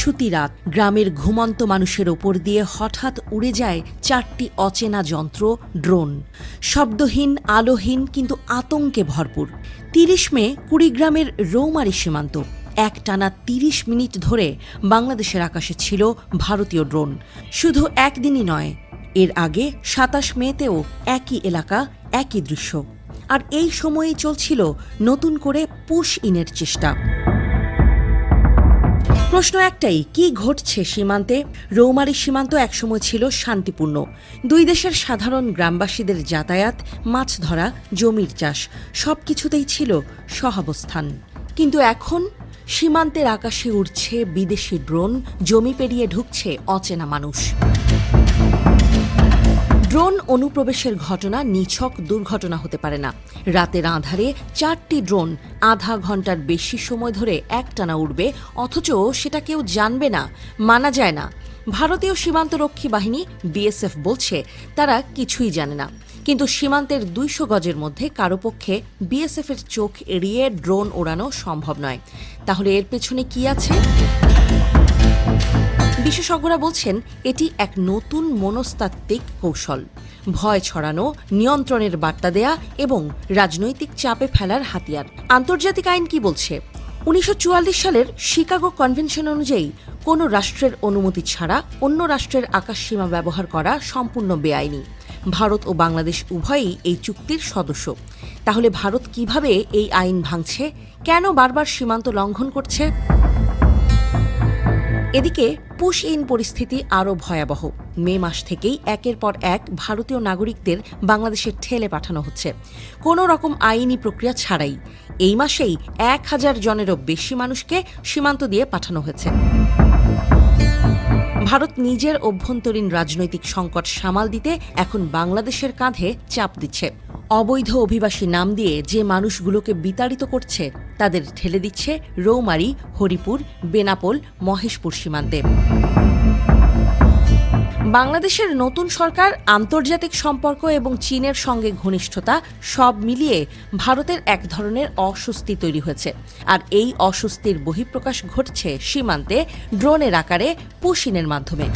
নিশুতি রাত গ্রামের ঘুমন্ত মানুষের ওপর দিয়ে হঠাৎ উড়ে যায় চারটি অচেনা যন্ত্র, ড্রোন। শব্দহীন, আলোহীন, কিন্তু আতঙ্কে ভরপুর। তিরিশ মে, কুড়িগ্রামের রৌমারি সীমান্ত। এক টানা তিরিশ মিনিট ধরে বাংলাদেশের আকাশে ছিল ভারতীয় ড্রোন। শুধু একদিনই নয়, এর আগে সাতাশ মেতেও একই এলাকা, একই দৃশ্য। আর এই সময়েই চলছিল নতুন করে পুশ ইনের চেষ্টা। প্রশ্ন একটাই, কি ঘটছে সীমান্তে? রৌমারি সীমান্ত একসময় ছিল শান্তিপূর্ণ। দুই দেশের সাধারণ গ্রামবাসীদের যাতায়াত, মাছ ধরা, জমির চাষ সব কিছুতেই ছিল সহাবস্থান। কিন্তু এখন সীমান্তের আকাশে উঠছে বিদেশি ড্রোন, জমি পেরিয়ে ঢুকছে অচেনা মানুষ। অনুপ্রবেশের ঘটনা নিছক দুর্ঘটনা হতে পারে না। রাতের আধারে চারটি ড্রোন আধা ঘণ্টার বেশি সময় ধরে একটানা উড়বে, অথচ সেটা কেউ জানবে না, মানা যায় না। ভারতীয় সীমান্তরক্ষী বাহিনী, বিএসএফ বলছে, তারা কিছুই জানে না। কিন্তু সীমান্তের দুইশো গজের মধ্যে কারও পক্ষে বিএসএফের চোখ এড়িয়ে ড্রোন ওড়ানো সম্ভব নয়। তাহলে এর পেছনে কি আছে? বিশেষজ্ঞরা বলছেন, এটি এক নতুন মনস্তাত্ত্বিক কৌশল। ভয় ছড়ানো, নিয়ন্ত্রণের বার্তা দেয়া এবং রাজনৈতিক চাপে ফেলার হাতিয়ার। আন্তর্জাতিক আইন কি বলছে? উনিশশো চুয়াল্লিশ সালের শিকাগো কনভেনশন অনুযায়ী, কোনো রাষ্ট্রের অনুমতি ছাড়া অন্য রাষ্ট্রের আকাশসীমা ব্যবহার করা সম্পূর্ণ বেআইনি। ভারত ও বাংলাদেশ উভয়ই এই চুক্তির সদস্য। তাহলে ভারত কীভাবে এই আইন ভাঙছে? কেন বারবার সীমান্ত লঙ্ঘন করছে? এদিকে পুশ ইন পরিস্থিতি আরও ভয়াবহ। মে মাস থেকেই একের পর এক ভারতীয় নাগরিকদের বাংলাদেশে ঠেলে পাঠানো হচ্ছে। কোনো রকম আইনি প্রক্রিয়া ছাড়াই এই মাসেই এক হাজার জনেরও বেশি মানুষকে সীমান্ত দিয়ে পাঠানো হয়েছে। ভারত নিজের অভ্যন্তরীণ রাজনৈতিক সংকট সামাল দিতে এখন বাংলাদেশের কাঁধে চাপ দিচ্ছে। অবৈধ অভিবাসী নাম দিয়ে যে মানুষগুলোকে বিতাড়িত করছে, তাদের ঠেলে দিচ্ছে রৌমারি, হরিপুর, বেনাপোল, মহেশপুর সীমান্তে। বাংলাদেশের নতুন সরকার, আন্তর্জাতিক সম্পর্ক এবং চীনের সঙ্গে ঘনিষ্ঠতা সব মিলিয়ে ভারতের এক ধরনের অস্বস্তি তৈরি হয়েছে। আর এই অস্বস্তির বহিঃপ্রকাশ ঘটছে সীমান্তে, ড্রোনের আকারে পুশিনের মাধ্যমে।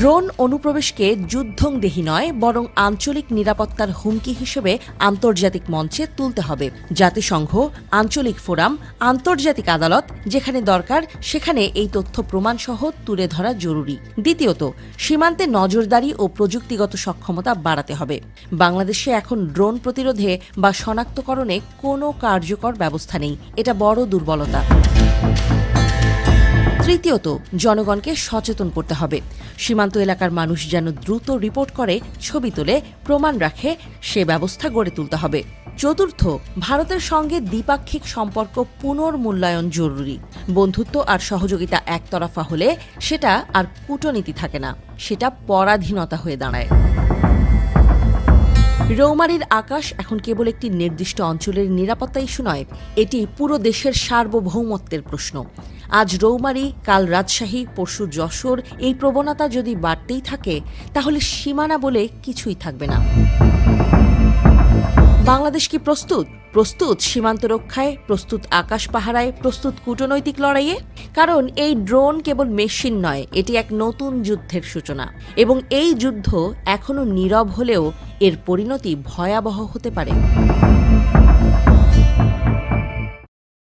ড্রোন অনুপ্রবেশকে যুদ্ধংদেহী নয়, বরং আঞ্চলিক নিরাপত্তার হুমকি হিসেবে আন্তর্জাতিক মঞ্চে তুলতে হবে। জাতিসংঘ, আঞ্চলিক ফোরাম, আন্তর্জাতিক আদালত, যেখানে দরকার, সেখানে এই তথ্য প্রমাণসহ তুলে ধরা জরুরি। দ্বিতীয়ত, সীমান্তে নজরদারি ও প্রযুক্তিগত সক্ষমতা বাড়াতে হবে। বাংলাদেশে এখন ড্রোন প্রতিরোধে বা শনাক্তকরণে কোনো কার্যকর ব্যবস্থা নেই। এটা বড় দুর্বলতা। তৃতীয়ত, জনগণকে সচেতন করতে হবে। সীমান্ত এলাকার মানুষ যেন দ্রুত রিপোর্ট করে, ছবি তোলে, প্রমাণ রাখে, সে ব্যবস্থা গড়ে তুলতে হবে। চতুর্থ, ভারতের সঙ্গে দ্বিপাক্ষিক সম্পর্ক পুনর্মূল্যায়ন জরুরি। বন্ধুত্ব আর সহযোগিতা একতরফা হলে সেটা আর কূটনীতি থাকে না, সেটা পরাধীনতা হয়ে দাঁড়ায়। রৌমারির আকাশ এখন কেবল একটি নির্দিষ্ট অঞ্চলের নিরাপত্তা ইস্যু নয়, এটি পুরো দেশের সার্বভৌমত্বের প্রশ্ন। আজ রৌমারি, কাল রাজশাহী, পরশু যশোর, এই প্রবণতা যদি বাড়তেই থাকে, তাহলে সীমানা বলে কিছুই থাকবে না। বাংলাদেশ কি প্রস্তুত? প্রস্তুত সীমান্ত রক্ষায়, প্রস্তুত আকাশ পাহারায়, প্রস্তুত কূটনৈতিক লড়াইয়ে? কারণ এই ড্রোন কেবল মেশিন নয়, এটি এক নতুন যুদ্ধের সূচনা। এবং এই যুদ্ধ এখনও নীরব হলেও এর পরিণতি ভয়াবহ হতে পারে।